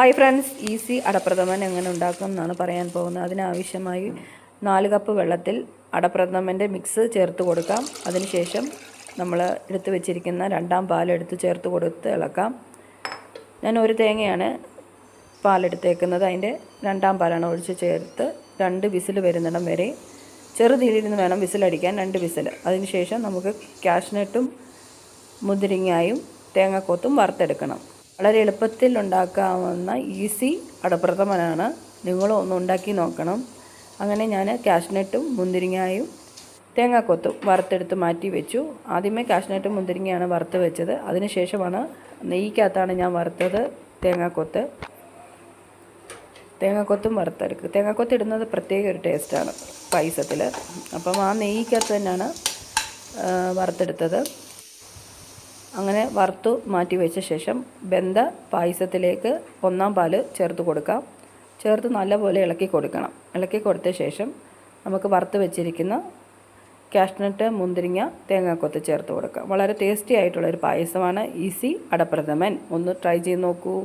Hi friends easy അടപ്രഥമൻ എങ്ങനെ ഉണ്ടാക്കും എന്നാണ് പറയാൻ പോകുന്നത്. അതിനാവശ്യമായി നാല് കപ്പ് വെള്ളത്തിൽ അടപ്രഥമന്റെ മിക്സ് ചേർത്ത് കൊടുക്കാം. അതിനുശേഷം നമ്മൾ എടുത്ത് വെച്ചിരിക്കുന്ന രണ്ടാം പാലെടുത്ത് ചേർത്ത് കൊടുത്ത് ഇളക്കാം. ഞാൻ ഒരു തേങ്ങയാണ് പാലെടുത്തേക്കുന്നത് അതിന്റെ രണ്ടാം പാലാണ് ഒഴിച്ച് ചേർത്ത് രണ്ട് വിസിൽ വരുന്നിടം വരെ ചെറുതീലിരുന്ന് വേണം വിസിലടിക്കാൻ രണ്ട് വിസിൽ. അതിനുശേഷം നമുക്ക് കാഷ്നട്ടും മുതിരിങ്ങായും തേങ്ങാക്കൊത്തും വറുത്തെടുക്കണം. വളരെ എളുപ്പത്തിൽ ഉണ്ടാക്കാവുന്ന ഈസി അടപ്രഥമനാണ് നിങ്ങളും ഒന്ന് ഉണ്ടാക്കി നോക്കണം. അങ്ങനെ ഞാൻ കാഷ്നട്ടും മുന്തിരിങ്ങായും തേങ്ങാക്കൊത്തും വറുത്തെടുത്ത് മാറ്റി വെച്ചു. ആദ്യമേ കാഷ്നട്ടും മുന്തിരിങ്ങയാണ് വറുത്ത് വെച്ചത്. അതിനുശേഷമാണ് നെയ്ക്കകത്താണ് ഞാൻ വറുത്തത് തേങ്ങാക്കൊത്ത്. തേങ്ങാക്കൊത്തും വറുത്തെടുക്കുക തേങ്ങാക്കൊത്ത് ഇടുന്നത് പ്രത്യേക ഒരു ടേസ്റ്റാണ് പായസത്തിൽ അപ്പം ആ നെയ്ക്കകത്ത് തന്നെയാണ് വറുത്തെടുത്തത്. അങ്ങനെ വറുത്തു മാറ്റി വെച്ച ശേഷം ബന്ധ പായസത്തിലേക്ക് ഒന്നാം പാൽ ചേർത്ത് കൊടുക്കാം. ചേർത്ത് നല്ലപോലെ ഇളക്കി കൊടുക്കണം. ഇളക്കി കൊടുത്ത ശേഷം നമുക്ക് വറുത്ത് വെച്ചിരിക്കുന്ന കാഷ്നട്ട് മുന്തിരിങ്ങ തേങ്ങാക്കൊത്ത് ചേർത്ത് കൊടുക്കാം. വളരെ ടേസ്റ്റി ആയിട്ടുള്ളൊരു പായസമാണ്. ഈസി അടപ്രഥമൻ. ഒന്ന് ട്രൈ ചെയ്ത് നോക്കൂ.